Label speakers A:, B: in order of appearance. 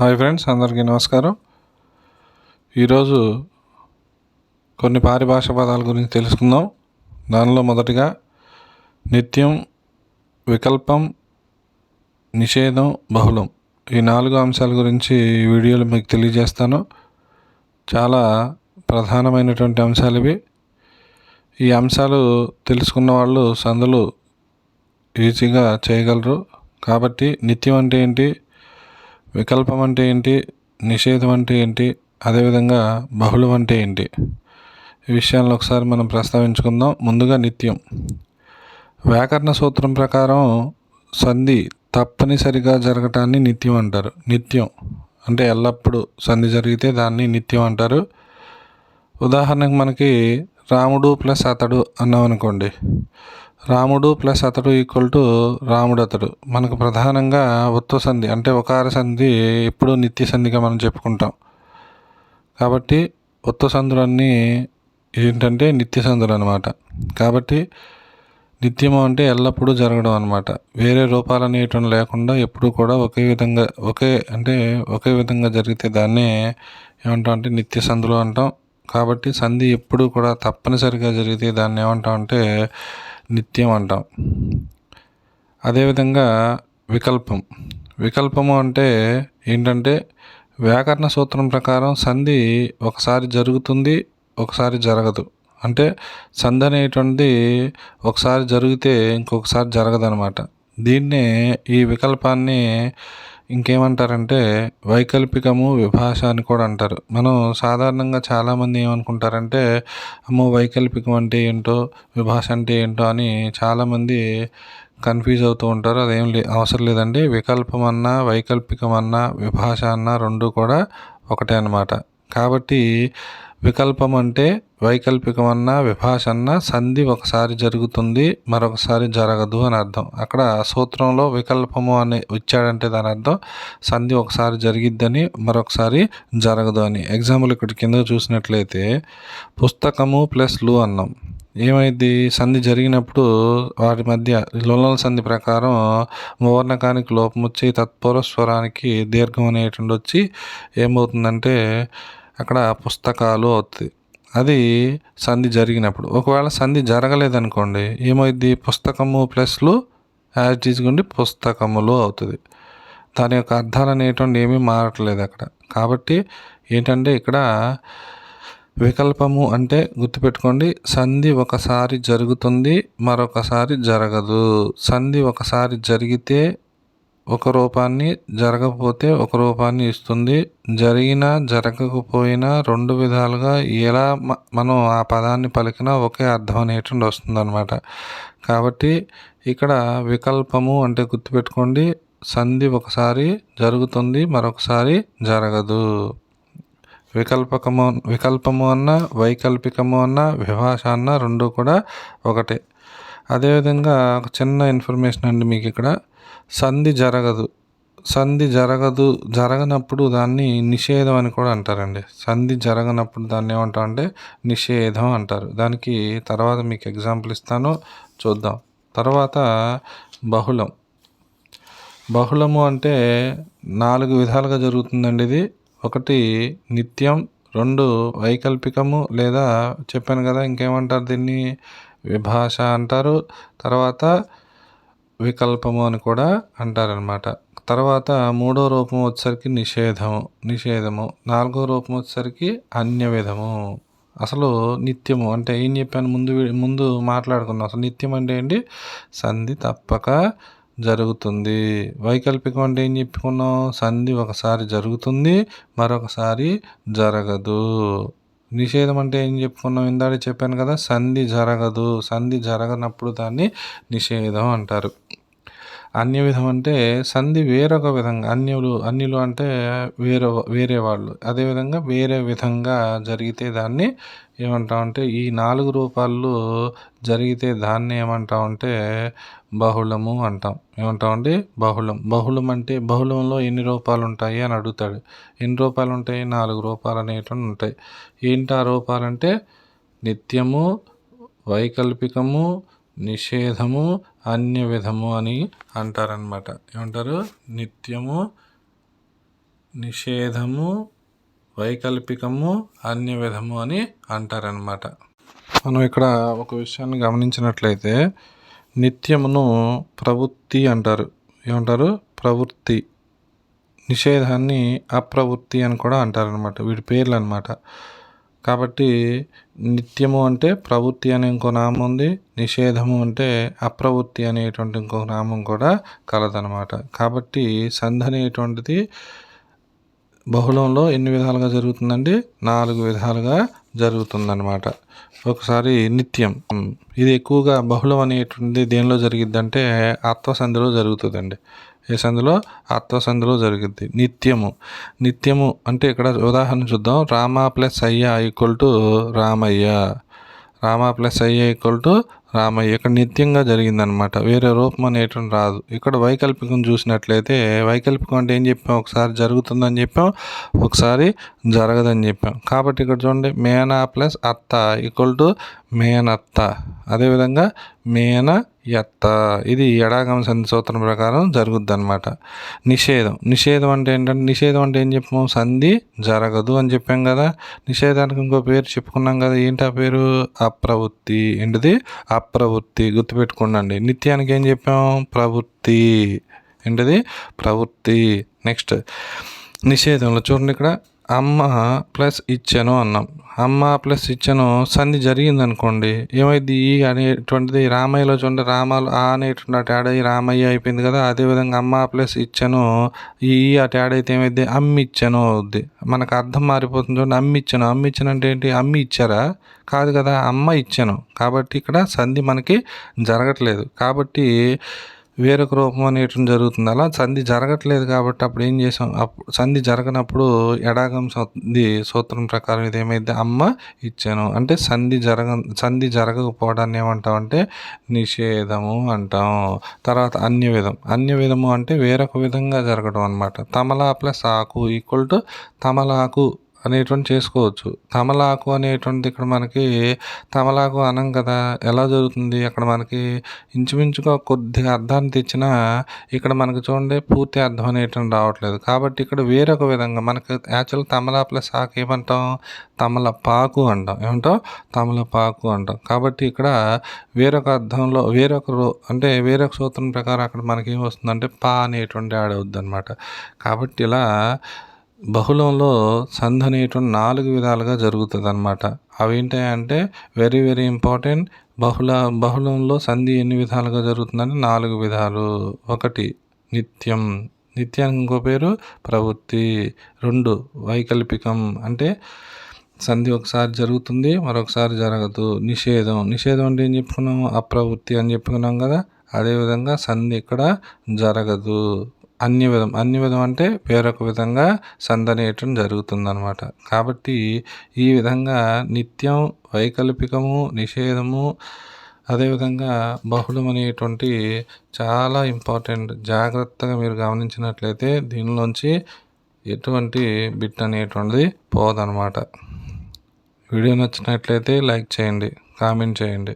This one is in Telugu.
A: హాయ్ ఫ్రెండ్స్ అందరికీ నమస్కారం. ఈరోజు కొన్ని పారిభాష పదాల గురించి తెలుసుకుందాం. దానిలో మొదటిగా నిత్యం వికల్పం నిషేధం బహుళం ఈ నాలుగు అంశాల గురించి ఈ వీడియోలో మీకు తెలియజేస్తాను. చాలా ప్రధానమైనటువంటి అంశాలు ఇవి. ఈ అంశాలు తెలుసుకున్న వాళ్ళు సందులు ఈజీగా చేయగలరు. కాబట్టి నిత్యం అంటే ఏంటి? వికల్పం అంటే ఏంటి? నిషేధం అంటే ఏంటి? అదేవిధంగా బహుళం అంటే ఏంటి? ఈ విషయాలను ఒకసారి మనం ప్రస్తావించుకుందాం. ముందుగా నిత్యం. వ్యాకరణ సూత్రం ప్రకారం సంధి తప్పనిసరిగా జరగటాన్ని నిత్యం అంటారు. నిత్యం అంటే ఎల్లప్పుడూ సంధి జరిగితే దాన్ని నిత్యం అంటారు. ఉదాహరణకు మనకి రాముడు ప్లస్ అతడు అన్నాం అనుకోండి రాముడు ప్లస్ అతడు ఈక్వల్ టు రాముడు అతడు. మనకు ప్రధానంగా ఉత్వ సంధి అంటే ఒకార సంధి ఎప్పుడూ నిత్య సంధిగా మనం చెప్పుకుంటాం. కాబట్టి ఉత్వ సంధులన్నీ ఏంటంటే నిత్య సంధులు అనమాట కాబట్టి నిత్యము అంటే ఎల్లప్పుడూ జరగడం అనమాట వేరే రూపాలు అనేయటం లేకుండా ఎప్పుడు కూడా ఒకే విధంగా ఒకే అంటే ఒకే విధంగా జరిగితే దాన్నే ఏమంటాం అంటే నిత్య సంధులు అంటాం. కాబట్టి సంధి ఎప్పుడు కూడా తప్పనిసరిగా జరిగితే దాన్ని ఏమంటాం అంటే నిత్యం అంటాం. అదేవిధంగా వికల్పం. వికల్పము అంటే ఏంటంటే వ్యాకరణ సూత్రం ప్రకారం సంధి ఒకసారి జరుగుతుంది ఒకసారి జరగదు. అంటే సంధి అనేటువంటిది ఒకసారి జరిగితే ఇంకొకసారి జరగదనమాట దీన్నే ఈ వికల్పాన్ని ఇంకేమంటారంటే వైకల్పికము విభాష అని కూడా అంటారు. మనం సాధారణంగా చాలామంది ఏమనుకుంటారంటే అమ్మో వైకల్పికం అంటే ఏంటో విభాష అంటే ఏంటో అని చాలామంది కన్ఫ్యూజ్ అవుతూ ఉంటారు. అదేం లే అవసరం లేదండి. వికల్పం అన్నా వైకల్పికం అన్నా విభాష అన్నా రెండు కూడా ఒకటే అనమాట కాబట్టి వికల్పం అంటే వైకల్పికం విభాషన్న విభాష అన్న సంధి ఒకసారి జరుగుతుంది మరొకసారి జరగదు అని అర్థం. అక్కడ సూత్రంలో వికల్పము అని ఇచ్చాడంటే దాని అర్థం సంధి ఒకసారి జరిగిద్దని మరొకసారి జరగదు అని. ఎగ్జాంపుల్ ఇక్కడ కింద చూసినట్లయితే పుస్తకము ప్లస్లు అన్నాం. ఏమైంది? సంధి జరిగినప్పుడు వాటి మధ్య లులల సంధి ప్రకారం మూర్ణకానికి లోపం వచ్చి తత్పూర్వ స్వరానికి దీర్ఘం అనేటువంటి వచ్చి ఏమవుతుందంటే అక్కడ పుస్తకాలు అవుతుంది అది సంధి జరిగినప్పుడు. ఒకవేళ సంధి జరగలేదనుకోండి ఏమైంది పుస్తకము ప్లస్లు యాజ్ తీసుకుండి పుస్తకములు అవుతుంది దాని యొక్క అర్థాలు అనేటువంటి ఏమీ మారట్లేదు అక్కడ. కాబట్టి ఏంటంటే ఇక్కడ వికల్పము అంటే గుర్తుపెట్టుకోండి సంధి ఒకసారి జరుగుతుంది మరొకసారి జరగదు. సంధి ఒకసారి జరిగితే ఒక రూపాన్ని జరగకపోతే ఒక రూపాన్ని ఇస్తుంది. జరిగినా జరగకపోయినా రెండు విధాలుగా ఎలా మనం ఆ పదాన్ని పలికినా ఒకే అర్థం అనేటువంటి వస్తుంది అనమాట కాబట్టి ఇక్కడ వికల్పము అంటే గుర్తుపెట్టుకోండి. సంధి ఒకసారి జరుగుతుంది మరొకసారి జరగదు. వికల్పకము వికల్పము అన్న వైకల్పికము అన్న విభాష అన్న రెండు కూడా ఒకటే. అదేవిధంగా ఒక చిన్న ఇన్ఫర్మేషన్ అండి మీకు ఇక్కడ. సంధి జరగదు. సంధి జరగదు జరగనప్పుడు దాన్ని నిషేధం అని కూడా అంటారండి. సంధి జరగనప్పుడు దాన్ని ఏమంటాం అంటే నిషేధం అంటారు. దానికి తర్వాత మీకు ఎగ్జాంపుల్ ఇస్తాను. చూద్దాం. తర్వాత బహుళం. బహుళము అంటే నాలుగు విధాలుగా జరుగుతుందండి ఇది. ఒకటి నిత్యం రెండు వైకల్పికము లేదా చెప్పాను కదా ఇంకేమంటారు దీన్ని? విభాష అంటారు. తర్వాత వికల్పము అని కూడా అంటారనమాట తర్వాత మూడో రూపం వచ్చేసరికి నిషేధము నిషేధము. నాలుగో రూపం వచ్చేసరికి అన్య విధము అసలు నిత్యము అంటే ఏం చెప్పాను? ముందు ముందు మాట్లాడుకున్నాం అసలు నిత్యం అంటే ఏంటి? సంధి తప్పక జరుగుతుంది. వైకల్పికం అంటే ఏం చెప్పుకున్నాం? సంధి ఒకసారి జరుగుతుంది మరొకసారి జరగదు. నిషేధం అంటే ఏం చెప్పుకున్నాం? ఇందాక చెప్పాను కదా సంధి జరగదు. సంధి జరగనప్పుడు దాన్ని నిషేధం అంటారు. అన్య విధం అంటే సంధి వేరొక విధంగా అన్యులు అన్యులు అంటే వేరే వేరే వాళ్ళు. అదేవిధంగా వేరే విధంగా జరిగితే దాన్ని ఏమంటామంటే ఈ నాలుగు రూపాల్లో జరిగితే దాన్ని ఏమంటామంటే బహుళము అంటాం. ఏమంటామంటే బహుళం. బహుళం అంటే బహుళంలో ఎన్ని రూపాలు ఉంటాయి అని అడుగుతాడు. ఎన్ని రూపాలు ఉంటాయి నాలుగు రూపాలు అనేటువంటి ఉంటాయి. ఏంటి ఆ రూపాలంటే నిత్యము వైకల్పికము నిషేధము అన్య విధము అని అంటారనమాట ఏమంటారు? నిత్యము నిషేధము వైకల్పికము అన్య విధము అని అంటారనమాట మనం ఇక్కడ ఒక విషయాన్ని గమనించినట్లయితే నిత్యమును ప్రవృత్తి అంటారు. ఏమంటారు? ప్రవృత్తి. నిషేధాన్ని అప్రవృత్తి అని కూడా అంటారనమాట వీటి పేర్లు అనమాట కాబట్టి నిత్యము అంటే ప్రవృత్తి అనే ఇంకో నామం ఉంది నిషేధము అంటే అప్రవృత్తి అనేటువంటి ఇంకో నామం కూడా కలదనమాట కాబట్టి సంధి అనేటువంటిది బహుళంలో ఎన్ని విధాలుగా జరుగుతుందండి? నాలుగు విధాలుగా జరుగుతుందన్నమాట. ఒకసారి నిత్యం. ఇది ఎక్కువగా బహుళం అనేటువంటి దేనిలో జరిగిద్దంటే ఆత్మ సంధిలో జరుగుతుందండి. ఏ సంధిలో? ఆత్మసంధిలో సంధిలో జరుగుద్ది. నిత్యము. నిత్యము అంటే ఇక్కడ ఉదాహరణ చూద్దాం. రామ ప్లస్ అయ్య ఈక్వల్ టు రామయ్య. రామ ప్లస్ అయ్య ఈక్వల్ టు రామయ్య ఇక్కడ నిత్యంగా జరిగిందనమాట వేరే రూపం అనేటం రాదు. ఇక్కడ వైకల్పికం చూసినట్లయితే వైకల్పికం అంటే ఏం చెప్పాం? ఒకసారి జరుగుతుందని చెప్పాం ఒకసారి జరగదని చెప్పాం. కాబట్టి ఇక్కడ చూడండి మేనా ప్లస్ అత్త ఈక్వల్ టు మేనత్త. అదేవిధంగా మేన ఎత్త ఇది ఎడాగమ సంధి సూత్రం ప్రకారం జరుగుద్ది అనమాట నిషేధం. నిషేధం అంటే ఏంటంటే నిషేధం అంటే ఏం చెప్పాము సంధి జరగదు అని చెప్పాం కదా. నిషేధానికి ఇంకో పేరు చెప్పుకున్నాం కదా. ఏంటి ఆ పేరు? అప్రవృత్తి. ఏంటిది? అప్రవృత్తి. గుర్తుపెట్టుకోండి నిత్యానికి ఏం చెప్పాము ప్రవృత్తి. ఏంటిది? ప్రవృత్తి. నెక్స్ట్. నిషేధంలో చూడండి ఇక్కడ. అమ్మ ప్లస్ ఇచ్చాను అన్నాం. అమ్మ ప్లస్ ఇచ్చాను సంధి జరిగింది అనుకోండి ఏమైంది? ఈ అనేటువంటిది రామయ్యలో చూడండి రామాలు ఆ అనేటువంటి యాడ్ అయ్యి రామయ్య అయిపోయింది కదా అదేవిధంగా అమ్మ ప్లస్ ఇచ్చాను ఈ అటు యాడ్ అయితే ఏమైంది? అమ్మి ఇచ్చాను అవుద్ది. మనకు అర్థం మారిపోతుంది చూడండి అమ్మి ఇచ్చాను అమ్మి ఇచ్చాను అంటే ఏంటి? అమ్మి ఇచ్చారా? కాదు కదా అమ్మ ఇచ్చాను. కాబట్టి ఇక్కడ సంధి మనకి జరగట్లేదు. కాబట్టి వేరొక రూపం అనేటువంటి జరుగుతుంది. అలా సంధి జరగట్లేదు కాబట్టి అప్పుడు ఏం చేసాం? అప్పుడు సంధి జరగనప్పుడు ఎడాగం సంధి సూత్రం ప్రకారం ఇది ఏమైంది? అమ్మ ఇచ్చాను. అంటే సంధి జరగ సంధి జరగకపోవడాన్ని ఏమంటాం నిషేధము అంటాం. తర్వాత అన్య విధం అన్య విధము అంటే వేరొక విధంగా జరగడం అనమాట తమలా ప్లస్ ఆకు ఈక్వల్ టు తమలాకు అనేటువంటి చేసుకోవచ్చు. తమలాకు అనేటువంటిది ఇక్కడ మనకి తమలాకు అనం కదా ఎలా జరుగుతుంది? అక్కడ మనకి ఇంచుమించుగా కొద్దిగా అర్థాన్ని తెచ్చినా ఇక్కడ మనకి చూడండి పూర్తి అర్థం అనేటువంటి రావట్లేదు. కాబట్టి ఇక్కడ వేరొక విధంగా మనకి యాక్చువల్ తమలా ప్లస్ ఆకు ఏమంటాం? తమలపాకు అంటాం. ఏమంటాం? తమలపాకు అంటాం. కాబట్టి ఇక్కడ వేరొక అర్థంలో వేరొక అంటే వేరొక సూత్రం ప్రకారం అక్కడ మనకి ఏమొస్తుందంటే పా అనేటువంటి యాడ్ అవుద్ది అనమాట కాబట్టి ఇలా బహుళంలో సంధి అనేటువంటి నాలుగు విధాలుగా జరుగుతుంది అనమాట అవి ఏంటంటే వెరీ వెరీ ఇంపార్టెంట్ బహుళ బహుళంలో సంధి ఎన్ని విధాలుగా జరుగుతుందని నాలుగు విధాలు. ఒకటి నిత్యం. నిత్యానికి ఇంకో పేరు ప్రవృత్తి. రెండు వైకల్పికం. అంటే సంధి ఒకసారి జరుగుతుంది మరొకసారి జరగదు. నిషేధం. నిషేధం అంటే ఏం చెప్పుకున్నాము? అప్రవృత్తి అని చెప్పుకున్నాం కదా. అదేవిధంగా సంధి ఇక్కడ జరగదు. అన్ని విధం అన్ని విధం అంటే వేరొక విధంగా సందనేయటం జరుగుతుందనమాట కాబట్టి ఈ విధంగా నిత్యం వైకల్పికము నిషేధము అదేవిధంగా బహుళం అనేటువంటి చాలా ఇంపార్టెంట్ జాగ్రత్తగా మీరు గమనించినట్లయితే దీనిలోంచి ఎటువంటి బిట్ అనేటువంటిది పోదనమాట వీడియో నచ్చినట్లయితే లైక్ చేయండి కామెంట్ చేయండి.